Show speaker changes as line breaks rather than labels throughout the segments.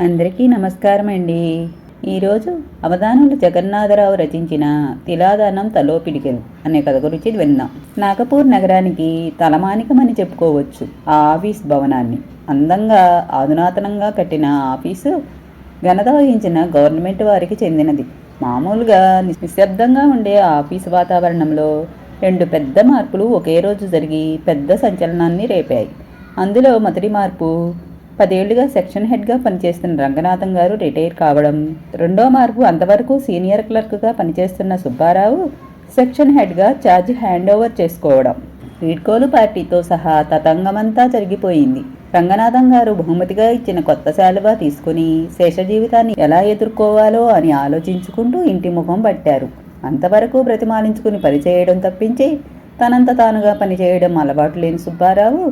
అందరికీ నమస్కారం అండి ఈరోజు అవధానులు జగన్నాథరావు రచించిన తిలాదానం తలో పిడికెలు అనే కథ గురించి విందాం. నాగపూర్ నగరానికి తలమానికమని చెప్పుకోవచ్చు ఆ ఆఫీస్ భవనాన్ని. అందంగా ఆధునాతనంగా కట్టిన ఆఫీసు ఘనత వహించిన గవర్నమెంట్ వారికి చెందినది. మామూలుగా నిశ్శబ్దంగా ఉండే ఆఫీసు వాతావరణంలో రెండు పెద్ద మార్పులు ఒకే రోజు జరిగి పెద్ద సంచలనాన్ని రేపాయి. అందులో మొదటి మార్పు పదేళ్ళుగా సెక్షన్ హెడ్గా పనిచేస్తున్న రంగనాథం గారు రిటైర్ కావడం. రెండో మార్పు అంతవరకు సీనియర్ క్లర్క్గా పనిచేస్తున్న సుబ్బారావు సెక్షన్ హెడ్గా ఛార్జ్ హ్యాండ్ ఓవర్ చేసుకోవడం. వీడ్కోలు పార్టీతో సహా తతంగమంతా జరిగిపోయింది. రంగనాథం గారు బహుమతిగా ఇచ్చిన కొత్త శాలువా తీసుకుని శేష జీవితాన్ని ఎలా ఎదుర్కోవాలో అని ఆలోచించుకుంటూ ఇంటి ముఖం పట్టారు. అంతవరకు బ్రతిమాలించుకుని పనిచేయడం తప్పించి తనంత తానుగా పనిచేయడం అలవాటు లేని సుబ్బారావు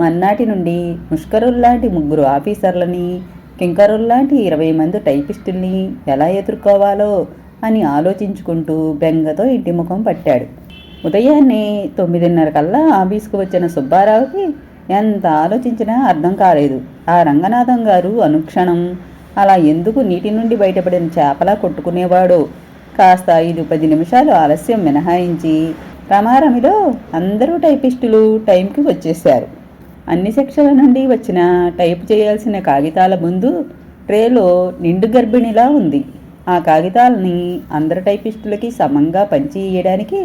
మన్నాటి నుండి ముష్కరుల్లాంటి ముగ్గురు ఆఫీసర్లని కింకరుల్లాంటి ఇరవై మంది టైపిస్టుల్ని ఎలా ఎదుర్కోవాలో అని ఆలోచించుకుంటూ బెంగతో ఇంటి ముఖం పట్టాడు. ఉదయాన్నే తొమ్మిదిన్నర కల్లా ఆఫీస్కు వచ్చిన సుబ్బారావుకి ఎంత ఆలోచించినా అర్థం కాలేదు. ఆ రంగనాథం గారు అనుక్షణం అలా ఎందుకు నీటి నుండి బయటపడిన చేపలా కొట్టుకునేవాడో కాస్త ఐదు పది నిమిషాలు ఆలస్యం మినహాయించి రమారమిలో అందరూ టైపిస్టులు టైంకి వచ్చేశారు. అన్ని సెక్షన్ల నుండి వచ్చిన టైప్ చేయాల్సిన కాగితాల ముందు ట్రేలో నిండు గర్భిణిలా ఉంది. ఆ కాగితాలని అందరు టైపిస్టులకి సమంగా పంచి ఇయ్యడానికి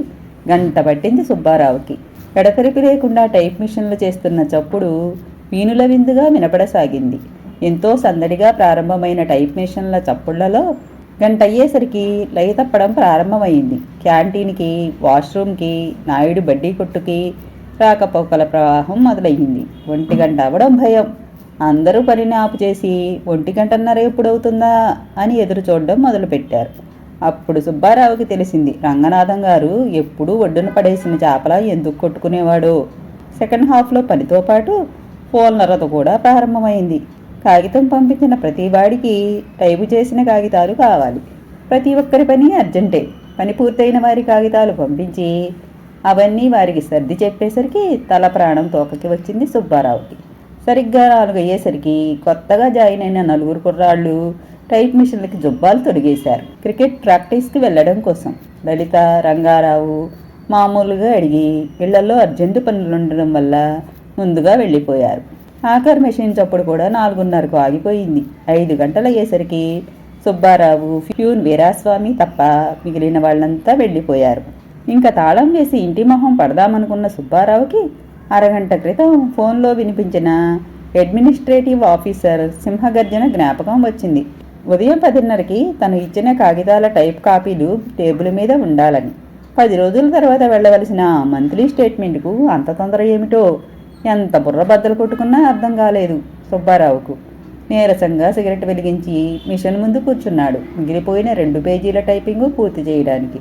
గంట పట్టింది సుబ్బారావుకి. ఎడతెరిపి లేకుండా టైప్ మిషన్లు చేస్తున్న చప్పుడు వీనుల విందుగా వినపడసాగింది. ఎంతో సందడిగా ప్రారంభమైన టైప్ మిషన్ల చప్పుళ్ళలో గంట అయ్యేసరికి లయ తప్పడం ప్రారంభమైంది. క్యాంటీన్కి వాష్రూమ్కి నాయుడు బడ్డీ కొట్టుకి రాకపోకల ప్రవాహం మొదలయ్యింది. ఒంటి గంట అవ్వడం భయం. అందరూ పనిని ఆపు చేసి ఒంటి గంటన్నర ఎప్పుడవుతుందా అని ఎదురు చూడడం మొదలుపెట్టారు. అప్పుడు సుబ్బారావుకి తెలిసింది రంగనాథం గారు ఎప్పుడూ ఒడ్డున పడేసిన చేపల ఎందుకు కొట్టుకునేవాడో? సెకండ్ హాఫ్లో పనితో పాటు ఫోన్లరత కూడా ప్రారంభమైంది. కాగితం పంపించిన ప్రతి వాడికి టైపు చేసిన కాగితాలు కావాలి. ప్రతి ఒక్కరి పని అర్జెంటే. పని పూర్తయిన వారి కాగితాలు పంపించి అవన్నీ వారికి సర్ది చెప్పేసరికి తల ప్రాణం తోకకి వచ్చింది సుబ్బారావుకి. సరిగ్గా నాలుగు అయ్యేసరికి కొత్తగా జాయిన్ అయిన నలుగురు కుర్రాళ్ళు టైప్ మిషన్లకి జుబ్బాలు తొడిగేశారు. క్రికెట్ ప్రాక్టీస్కి వెళ్ళడం కోసం లలిత రంగారావు మామూలుగా అడిగి ఇళ్ళలో అర్జెంటు పనులు ఉండడం వల్ల ముందుగా వెళ్ళిపోయారు. ఆఖర్ మెషిన్ చప్పుడు కూడా నాలుగున్నరకు ఆగిపోయింది. ఐదు గంటలు అయ్యేసరికి సుబ్బారావు ఫ్యూన్ వీరాస్వామి తప్ప మిగిలిన వాళ్ళంతా వెళ్ళిపోయారు. ఇంకా తాళం వేసి ఇంటి మొహం పడదామనుకున్న సుబ్బారావుకి అరగంట క్రితం ఫోన్లో వినిపించిన అడ్మినిస్ట్రేటివ్ ఆఫీసర్ సింహగర్జన జ్ఞాపకం వచ్చింది. ఉదయం పదిన్నరకి తను ఇచ్చిన కాగితాల టైప్ కాపీలు టేబుల్ మీద ఉండాలని. పది రోజుల తర్వాత వెళ్ళవలసిన మంత్లీ స్టేట్మెంట్కు అంత తొందర ఏమిటో? ఎంత బుర్ర బద్దలు కొట్టుకున్నా అర్థం కాలేదు సుబ్బారావుకు. నీరసంగా సిగరెట్ వెలిగించి మిషన్ ముందు కూర్చున్నాడు. మిగిలిపోయిన రెండు పేజీల టైపింగ్ పూర్తి చేయడానికి.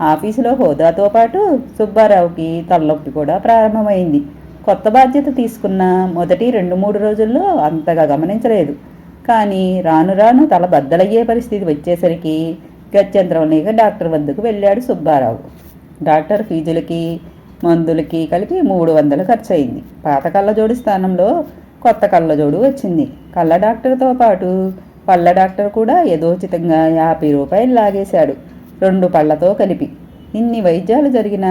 ఆఫీసులో హోదాతో పాటు సుబ్బారావుకి తలనొప్పి కూడా ప్రారంభమైంది. కొత్త బాధ్యత తీసుకున్న మొదటి రెండు మూడు రోజుల్లో అంతగా గమనించలేదు. కానీ రాను రాను తల బద్దలయ్యే పరిస్థితి వచ్చేసరికి గత్యంతరం లేక డాక్టర్ వద్దకు వెళ్ళాడు సుబ్బారావు. డాక్టర్ ఫీజులకి మందులకి కలిపి మూడు వందలు ఖర్చు అయింది పాత కళ్ళజోడు స్థానంలో కొత్త కళ్ళజోడు వచ్చింది. కళ్ళ డాక్టర్తో పాటు పళ్ళ డాక్టర్ కూడా యథోచితంగా యాభై రూపాయలు లాగేశాడు. రెండు పళ్ళతో కలిపి. ఇన్ని వైద్యాలు జరిగిన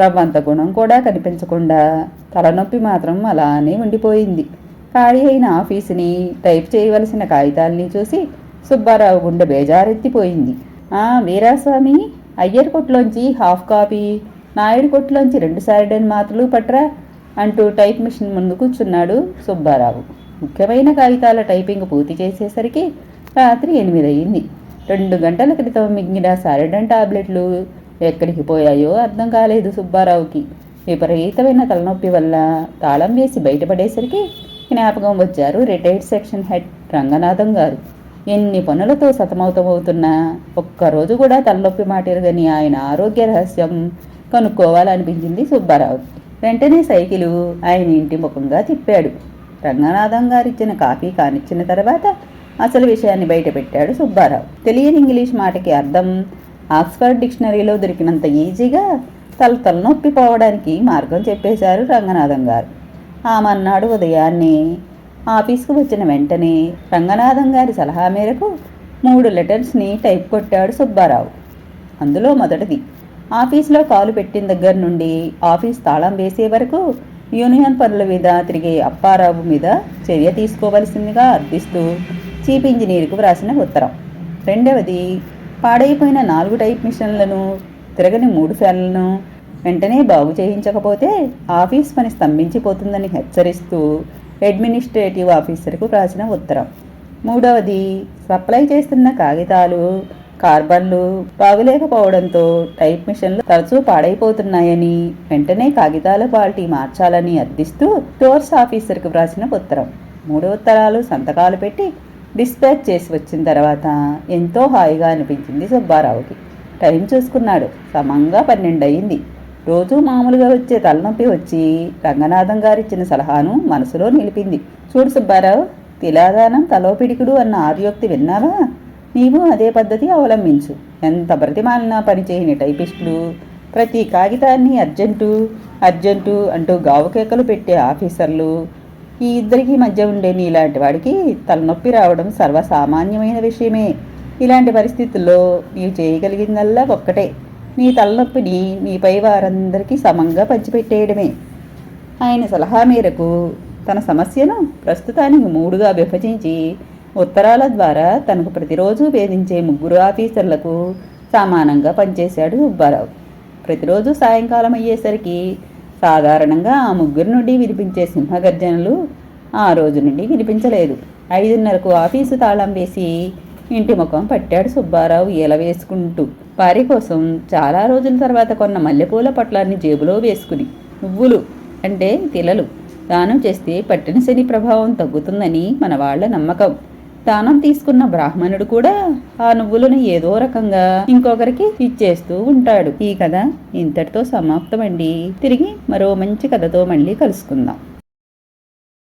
రవ్వంత గుణం కూడా కనిపించకుండా తలనొప్పి మాత్రం అలానే ఉండిపోయింది. ఖాళీ అయిన ఆఫీసుని టైప్ చేయవలసిన కాగితాల్ని చూసి సుబ్బారావు గుండె బేజారెత్తిపోయింది. ఆ వీరాస్వామి అయ్యర్ కొట్లోంచి హాఫ్ కాపీ నాయుడు కొట్లోంచి రెండు సారిడైన్ మాత్రలు పట్రా అంటూ టైప్ మిషన్ ముందు కూర్చున్నాడు సుబ్బారావు. ముఖ్యమైన కాగితాల టైపింగ్ పూర్తి చేసేసరికి రాత్రి ఎనిమిది అయింది రెండు గంటల క్రితం మింగిన సారిడన్ టాబ్లెట్లు ఎక్కడికి పోయాయో అర్థం కాలేదు సుబ్బారావుకి. విపరీతమైన తలనొప్పి వల్ల తాళం వేసి బయటపడేసరికి జ్ఞాపకం వచ్చారు రిటైర్డ్ సెక్షన్ హెడ్ రంగనాథం గారు. ఎన్ని పనులతో సతమతమవుతున్నా ఒక్కరోజు కూడా తలనొప్పి మాటేరుగని ఆయన ఆరోగ్య రహస్యం కనుక్కోవాలనిపించింది సుబ్బారావు. వెంటనే సైకిలు ఆయన ఇంటి ముఖంగా తిప్పాడు. రంగనాథం గారిచ్చిన కాఫీ కానిచ్చిన తర్వాత అసలు విషయాన్ని బయటపెట్టాడు సుబ్బారావు. తెలియని ఇంగ్లీష్ మాటకి అర్థం ఆక్స్ఫర్డ్ డిక్షనరీలో దొరికినంత ఈజీగా తల తలనొప్పి మార్గం చెప్పేశారు రంగనాథం గారు. ఆమన్నాడు ఉదయాన్నే. ఆఫీస్కు వచ్చిన వెంటనే రంగనాథం గారి సలహా మేరకు మూడు లెటర్స్ని టైప్ కొట్టాడు సుబ్బారావు. అందులో మొదటిది ఆఫీస్లో కాలు పెట్టిన దగ్గర నుండి ఆఫీస్ తాళం వేసే వరకు యూనియన్ పనుల మీద తిరిగే అప్పారావు మీద చర్య తీసుకోవలసిందిగా అర్థిస్తూ చీఫ్ ఇంజనీర్కు వ్రాసిన ఉత్తరం. రెండవది పాడైపోయిన నాలుగు టైప్ మిషన్లను తిరగని మూడు ఫ్యాన్లను వెంటనే బాగు చేయించకపోతే ఆఫీస్ పని స్తంభించిపోతుందని హెచ్చరిస్తూ అడ్మినిస్ట్రేటివ్ ఆఫీసర్కు వ్రాసిన ఉత్తరం. మూడవది సప్లై చేస్తున్న కాగితాలు కార్బన్లు బాగులేకపోవడంతో టైప్ మిషన్లు తరచూ పాడైపోతున్నాయని వెంటనే కాగితాల క్వాలిటీ మార్చాలని అర్థిస్తూ స్టోర్స్ ఆఫీసర్కు వ్రాసిన ఉత్తరం. మూడు ఉత్తరాలు సంతకాలు పెట్టి డిస్పాచ్ చేసి వచ్చిన తర్వాత ఎంతో హాయిగా అనిపించింది సుబ్బారావుకి. టైం చూసుకున్నాడు. సమంగా పన్నెండు అయింది రోజూ మామూలుగా వచ్చే తలనొప్పి వచ్చి రంగనాథం గారిచ్చిన సలహాను మనసులో నిలిపింది. చూడు సుబ్బారావు తిలాదానం తలో పిడికుడు అన్న ఆర్యోక్తి విన్నావా? నీవు అదే పద్ధతి అవలంబించు. ఎంత బ్రతిమాలినా పనిచేయని టైపిస్టులు ప్రతి కాగితాన్ని అర్జెంటు అర్జెంటు అంటూ గావుకేకలు పెట్టే ఆఫీసర్లు ఈ ఇద్దరికి మధ్య ఉండే నీలాంటి వాడికి తలనొప్పి రావడం సర్వసామాన్యమైన విషయమే. ఇలాంటి పరిస్థితుల్లో నీవు చేయగలిగిందల్లా ఒక్కటే. నీ తలనొప్పిని నీపై వారందరికీ సమంగా పంచిపెట్టేయడమే. ఆయన సలహా మేరకు తన సమస్యను ప్రస్తుతానికి మూడుగా విభజించి ఉత్తరాల ద్వారా తనకు ప్రతిరోజు వేధించే ముగ్గురు ఆఫీసర్లకు సమానంగా పనిచేశాడు సుబ్బారావు ప్రతిరోజు సాయంకాలం అయ్యేసరికి సాధారణంగా ఆ ముగ్గురు నుండి వినిపించే సింహగర్జనలు ఆ రోజు నుండి వినిపించలేదు. ఐదున్నరకు ఆఫీసు తాళం వేసి ఇంటి ముఖం పట్టాడు సుబ్బారావు ఈల వేసుకుంటూ. భార్య కోసం చాలా రోజుల తర్వాత కొన్న మల్లెపూల పట్లాన్ని జేబులో వేసుకుని. నువ్వులు అంటే తిలలు. దానం చేస్తే పట్టిన శని ప్రభావం తగ్గుతుందని మన వాళ్ళ నమ్మకం. దానం తీసుకున్న బ్రాహ్మణుడు కూడా ఆ నువ్వులను ఏదో రకంగా ఇంకొకరికి ఇచ్చేస్తూ ఉంటాడు. ఈ కథ ఇంతటితో సమాప్తమండి. తిరిగి మరో మంచి కథతో మళ్ళీ కలుసుకుందాం.